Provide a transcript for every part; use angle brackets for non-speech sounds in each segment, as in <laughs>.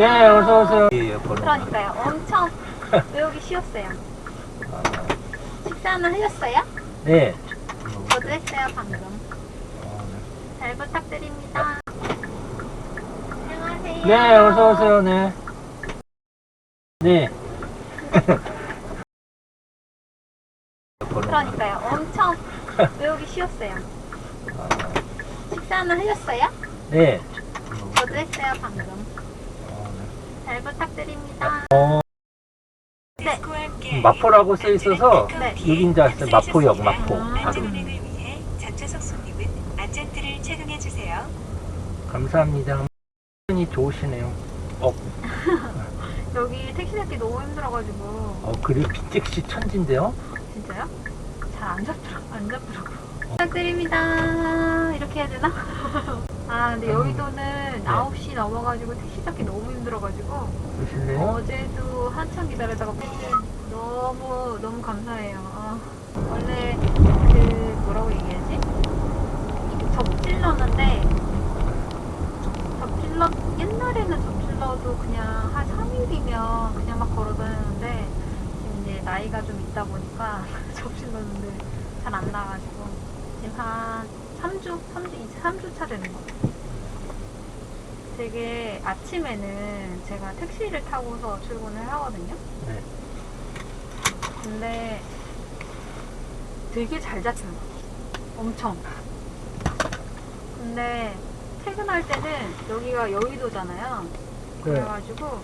네, 어서 오세요. 예, 번호. 그러니까요. 엄청 <laughs> 외우기 쉬웠어요. 아, 식사는 하셨어요? 네. 저도 했어요, 방금. 어, 잘 부탁드립니다. 안녕하세요. 네, 어서 오세요. 네. 네. 그러니까요. 엄청 <laughs> 외우기 쉬웠어요. 아, 식사는 하셨어요? 네. 저도 했어요, 방금. 어, 잘 부탁드립니다. 어, 네. 마포라고 써 있어서 네. 6인자 왔어요. 마포역, 마포. 아. 바로. 안전운행을 위해 전좌석 손님은 안전띠를 착용해 주세요. 감사합니다. 이 좋으시네요. 어, <laughs> 여기 택시 잡기 너무 힘들어가지고. 어 그리고 빅택시 천진데요? 진짜요? 잘 안 잡더라, 안 잡더라고. 부탁드립니다. 이렇게 해야 되나? <laughs> 아, 근데 여의도는 9시 넘어가지고 택시 잡기 너무 힘들어가지고. 보실래요? 어제도 한참 기다리다가 너무 너무 감사해요. 아, 원래 그 뭐라고 얘기하지? 접질렀는데 접질러 옛날에는 접질러도 그냥 한 3일이면 그냥 막 걸어다녔는데 지금 이제 나이가 좀 있다 보니까 <laughs> 접질렀는데 잘 안 나가지고 지금 한 3주 3주 이제 3주 차 되는 거. 되게 아침에는 제가 택시를 타고서 출근을 하거든요. 네. 근데 되게 잘 잡혀요. 엄청. 근데 퇴근할 때는 여기가 여의도잖아요. 네. 그래가지고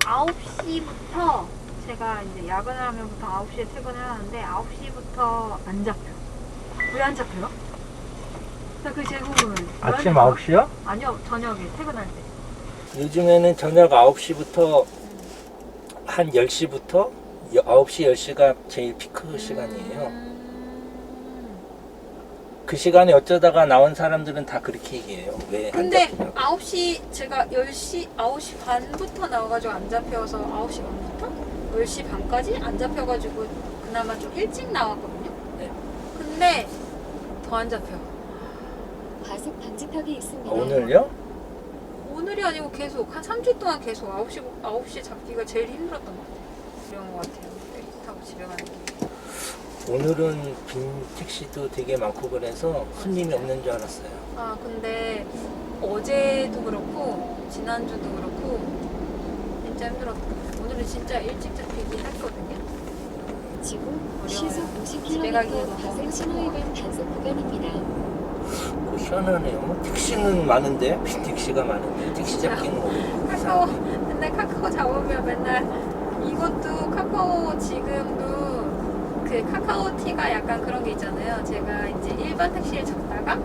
9시부터 제가 이제 야근을 하면 보통 9시에 퇴근을 하는데 9시부터 안 잡혀. 왜 안 잡혀요? 그게 궁금해. 왜안 아침 잡혀요? 9시요? 아니요, 저녁에 퇴근할 때. 요즘에는 저녁 9시부터 한 10시부터 9시, 10시가 제일 피크 시간이에요. 음, 그 시간에 어쩌다가 나온 사람들은 다 그렇게 얘기해요. 왜 안 근데 잡히냐고. 9시 제가 10시 9시 반부터 나와가지고 안 잡혀서 9시 반부터 10시 반까지 안 잡혀가지고 그나마 좀 일찍 나왔거든요. 네. 근데 더 안 잡혀. 과속 방지턱이 있습니다. 아, 오늘요? 오늘이 아니고 계속 한 3주 동안 계속 9시 9시 잡기가 제일 힘들었던 것 같아요. 이런 것 같아요. 택시 타고 집에 가는 게. 오늘은 빈 택시도 되게 많고 그래서 손님이 없는 줄 알았어요. 아 근데 어제도 그렇고 지난주도 그렇고 진짜 힘들었다. 오늘은 진짜 일찍 잡히긴 했거든요. 지금 어려워요. 시속 집에 가기 50km 너무 과속 신호위반 단속 구간입니다. 그 희한하네요. 뭐 택시는 많은데 빈 택시가 많은데 택시 잡기는 없고. 카카오 맨날 카카오 잡으면 맨날 이것도 카카오 지금도 그 카카오 티가 약간 그런 게 있잖아요. 제가 이제 일반 택시를 잡다가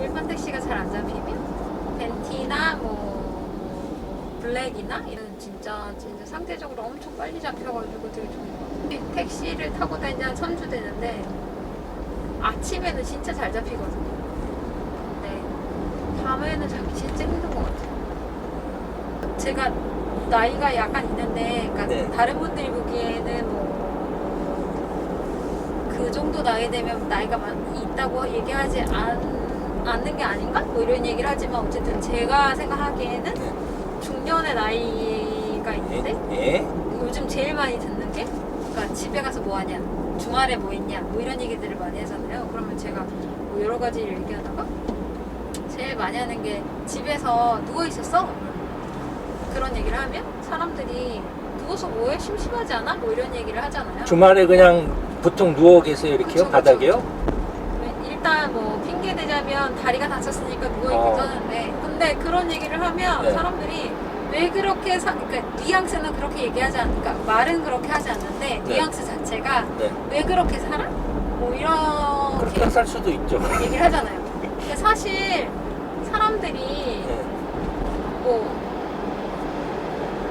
일반 택시가 잘 안 잡히면 벤티나 뭐 블랙이나 이런 진짜 진짜 상대적으로 엄청 빨리 잡혀가지고 되게 좋은 것 같아요. 택시를 타고 지한 3주 되는데 아침에는 진짜 잘 잡히거든요. 근데 밤에는 잡기 진짜 힘든 것 같아요. 제가 나이가 약간 있는데, 그러니까 네. 다른 분들이 보기에는 뭐 그 정도 나이 되면 나이가 많, 있다고 얘기하지 않, 않는 게 아닌가? 뭐 이런 얘기를 하지만 어쨌든 제가 생각하기에는 중년의 나이가 있는데 예? 요즘 제일 많이 듣는 집에 가서 뭐 하냐 주말에 뭐 했냐 뭐 이런 얘기들을 많이 하잖아요 그러면 제가 뭐 여러 가지를 얘기하다가 제일 많이 하는 게 집에서 누워 있었어 그런 얘기를 하면 사람들이 누워서 뭐해 심심하지 않아 뭐 이런 얘기를 하잖아요 주말에 그냥 보통 누워 계세요 이렇게요? 그쵸, 그쵸, 바닥에요? 일단 뭐 핑계 대자면 다리가 다쳤으니까 누워 어. 있겠다는데 근데 그런 얘기를 하면 네. 사람들이 왜 그렇게 사, 그러니까 뉘앙스는 그렇게 얘기하지 않, 그러니까 말은 그렇게 하지 않는데 네. 뉘앙스 자체가 네. 왜 그렇게 살아? 뭐 그렇게 이렇게 살 수도 있죠. 얘기를 하잖아요. 근데 <laughs> 사실 사람들이 네. 뭐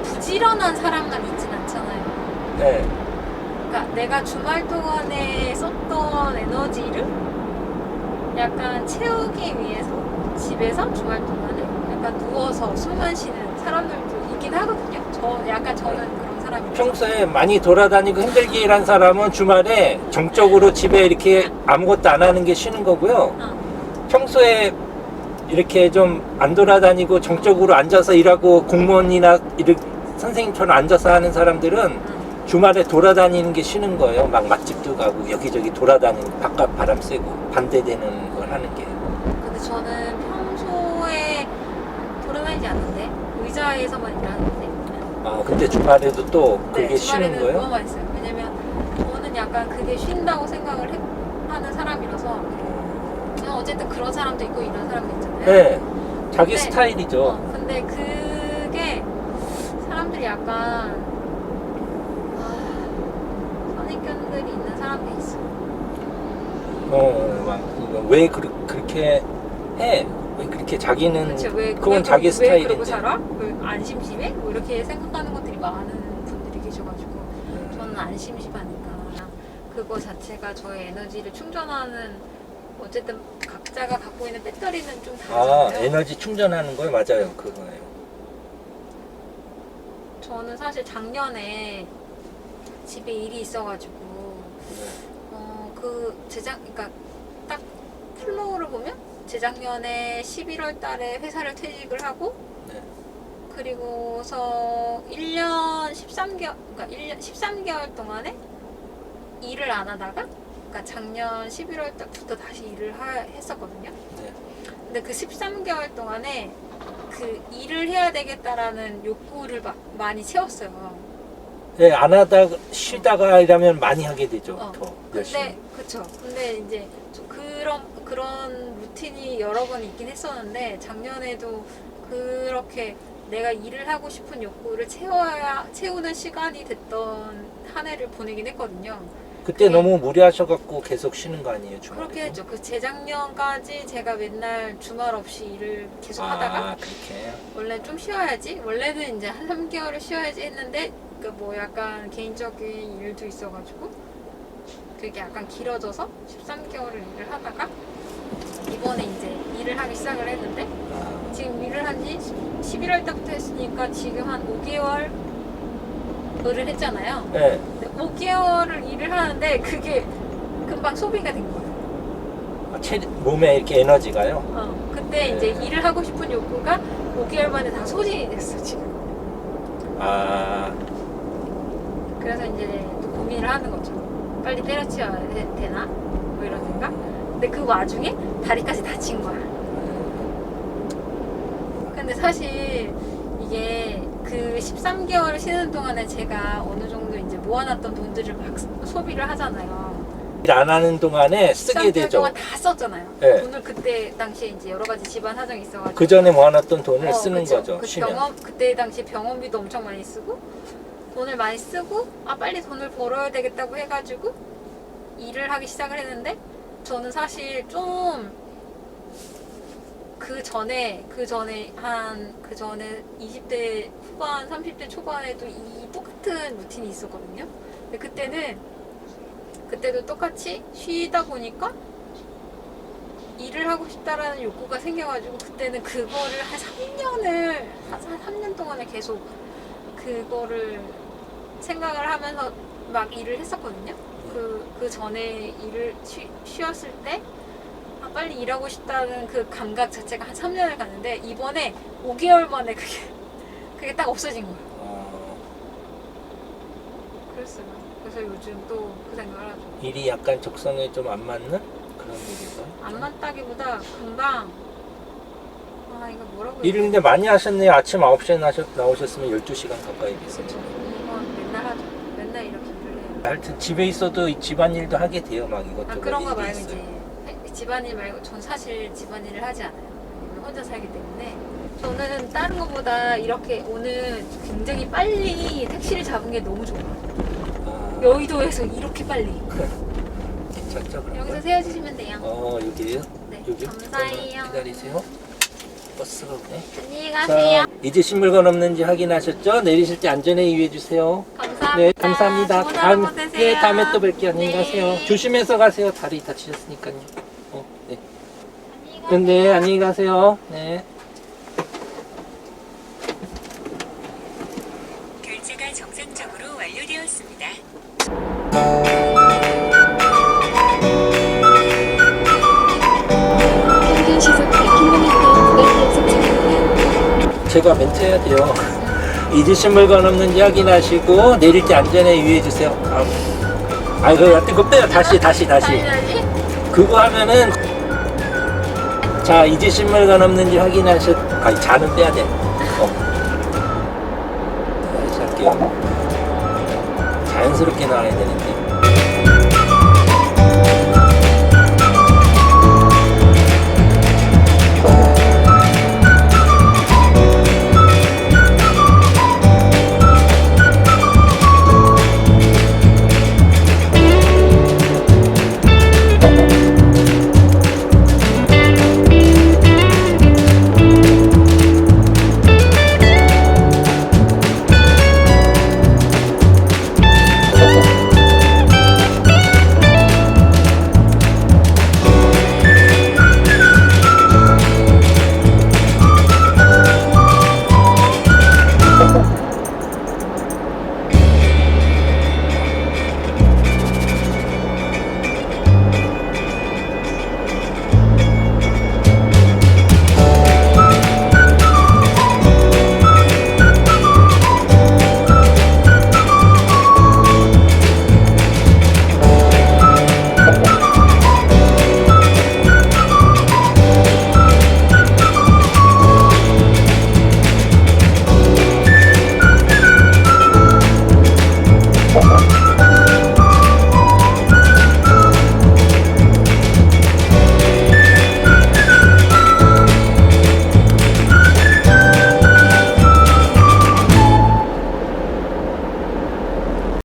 부지런한 사람만 있진 않잖아요. 네. 그러니까 내가 주말 동안에 썼던 에너지를 약간 채우기 위해서 집에서 주말 동안에 약간 누워서 숨만 쉬는 사람들도 있긴 하거든요. 저 약간 저는 그런 사람이라서. 평소에 많이 돌아다니고 힘들게 일한 사람은 주말에 정적으로 집에 이렇게 아무것도 안 하는 게 쉬는 거고요. 어. 평소에 이렇게 좀 안 돌아다니고 정적으로 앉아서 일하고 공무원이나 이렇게 선생님처럼 앉아서 하는 사람들은 응. 주말에 돌아다니는 게 쉬는 거예요. 막 맛집도 가고 여기저기 돌아다니는 바깥 바람 쐬고 반대되는 걸 하는 게. 근데 저는 평소에 돌아다니지 않는 데 의자에서만 일하는데 아 근데 주말에도 또 그게 네, 쉬는 주말에는 거예요? 누워만 있어요. 왜냐면 저는 약간 그게 쉰다고 생각을 해- 하는 사람이라서 그냥 어쨌든 그런 사람도 있고 이런 사람도 있잖아요. 네, 자기 근데- 스타일이죠. 어, 근데 그게 사람들이 약간 아, 선입견들이 있는 사람도 있어. 어, 왜 그르, 그렇게 해? 왜 그렇게 자기는 그렇지 왜 그건 왜 자기 그러고- 왜 그러고 스타일인데. 살아? 왜안 심심해? 뭐 이렇게 생각하는 것들이 많은 분들이 계셔가지고 저는 안 심심하니까 그거 자체가 저의 에너지를 충전하는 어쨌든 각자가 갖고 있는 배터리는 좀 아 다르잖아요. 에너지 충전하는 거요 맞아요 그거예요. 저는 사실 작년에 집에 일이 있어가지고 네. 어그 재작 그러니까 딱 플로우를 보면 재작년에 11월 달에 회사를 퇴직을 하고 네. 그리고서 1년 13개월 그러니까 1년 13개월 동안에 일을 안 하다가 그러니까 작년 11월 달부터 다시 일을 하, 했었거든요. 네. 근데 그 13개월 동안에 그 일을 해야 되겠다라는 욕구를 막 많이 채웠어요. 네, 안 하다 쉬다가 이러면 많이 하게 되죠. 어. 더 열심히. 근데 그쵸. 근데 이제 좀 그런 그런 루틴이 여러 번 있긴 했었는데 작년에도 그렇게 내가 일을 하고 싶은 욕구를 채워야 채우는 시간이 됐던 한 해를 보내긴 했거든요. 그때 너무 무리하셔갖고 계속 쉬는 거 아니에요 주말에? 그렇게 했죠. 그 재작년까지 제가 맨날 주말 없이 일을 계속 하다가 아 그렇게. 원래 좀 쉬어야지. 원래는 이제 한 3개월을 쉬어야지 했는데 그 뭐 약간 개인적인 일도 있어가지고 그게 약간 길어져서 13개월을 일을 하다가 이번에 이제 일을 하기 시작을 했는데 아, 지금 일을 한 지 11월 달부터 했으니까 지금 한 5개월을 했잖아요. 네. 근데 5개월을 일을 하는데 그게 금방 소비가 된 거예요. 아, 체, 몸에 이렇게 에너지가요. 어, 그때 이제 일을 하고 싶은 욕구가 5개월 만에 다 소진이 됐어 지금. 아 그래서 이제 또 고민을 하는 거죠. 빨리 때려치워야 되, 되나? 뭐 이런 생각? 근데 그 와중에 다리까지 다친 거야. 근데 사실 이게 그 13개월을 쉬는 동안에 제가 어느 정도 이제 모아놨던 돈들을 막 소비를 하잖아요. 일 안 하는 동안에 쓰게 13개월 되죠. 동안 다 썼잖아요. 네. 돈을 그때 당시에 이제 여러 가지 집안 사정이 있어가지고. 그 전에 모아놨던 돈을 어, 쓰는 그쵸. 거죠. 그 쉬면. 병원 그때 당시 병원비도 엄청 많이 쓰고 돈을 많이 쓰고 아 빨리 돈을 벌어야 되겠다고 해가지고 일을 하기 시작을 했는데 저는 사실 좀 그 전에 그 전에 한 그 전에 20대 후반 30대 초반에도 이 똑같은 루틴이 있었거든요. 근데 그때는 그때도 똑같이 쉬다 보니까 일을 하고 싶다라는 욕구가 생겨가지고 그때는 그거를 한 3년을 한 3년 동안에 계속 그거를 생각을 하면서 막 일을 했었거든요. 그, 그 전에 일을 쉬, 쉬었을 때 아, 빨리 일하고 싶다는 그 감각 자체가 한 3년을 갔는데 이번에 5개월 만에 그게 <laughs> 그게 딱 없어진 거예요. 어, 그랬어요. 그래서 요즘 또 그 생각을 하죠. 일이 약간 적성에 좀 안 맞는 그런 일이죠. 안 맞다기보다 금방 아 이거 뭐라고 일을 근데 많이 하셨네요. 아침 9시에 나셨, 나오셨으면 12시간 가까이 됐어요. 이건 맨날 하죠. 맨날 이렇게 일을 해요. 하여튼 집에 있어도 이 집안일도 하게 돼요. 막 이것저것 아 그런 거 일이 말고 있어요. 이제 집안일 말고 전 사실 집안일을 하지 않아요. 혼자 살기 때문에 저는 다른 것보다 이렇게 오늘 굉장히 빨리 택시를 잡은 게 너무 좋아요. 아, 여의도에서 이렇게 빨리 괜찮죠? 그런 여기서 거? 세워주시면 돼요. 어 여기에요? 네, 여기? 감사해요. 기다리세요. 버스가 오네. 안녕히 가세요. 자, 잊으신 물건 없는지 확인하셨죠? 내리실 때 안전에 유의해 주세요. 감사합니다. 네, 감사합니다. 좋은 하루 다음, 보내세요. 네, 다음에 또 뵐게요. 안녕히 네. 가세요. 조심해서 가세요. 다리 다치셨으니까요. 어, 네. 가세요. 네, 안녕히 가세요. 네. 결제가 정상적으로 완료되었습니다. 평균 시속 100km 제가 멘트 해야 돼요. 잊으신 물건 없는지 확인하시고 내릴 때 안전에 유의해 주세요. 아, 아 이거 여튼 빼요. 다시 다시 다시. 그거 하면은 자 잊으신 물건 없는지 확인하셨. 아 자는 빼야 돼. 어. 다시 할게요. 자연스럽게 나와야 되는데.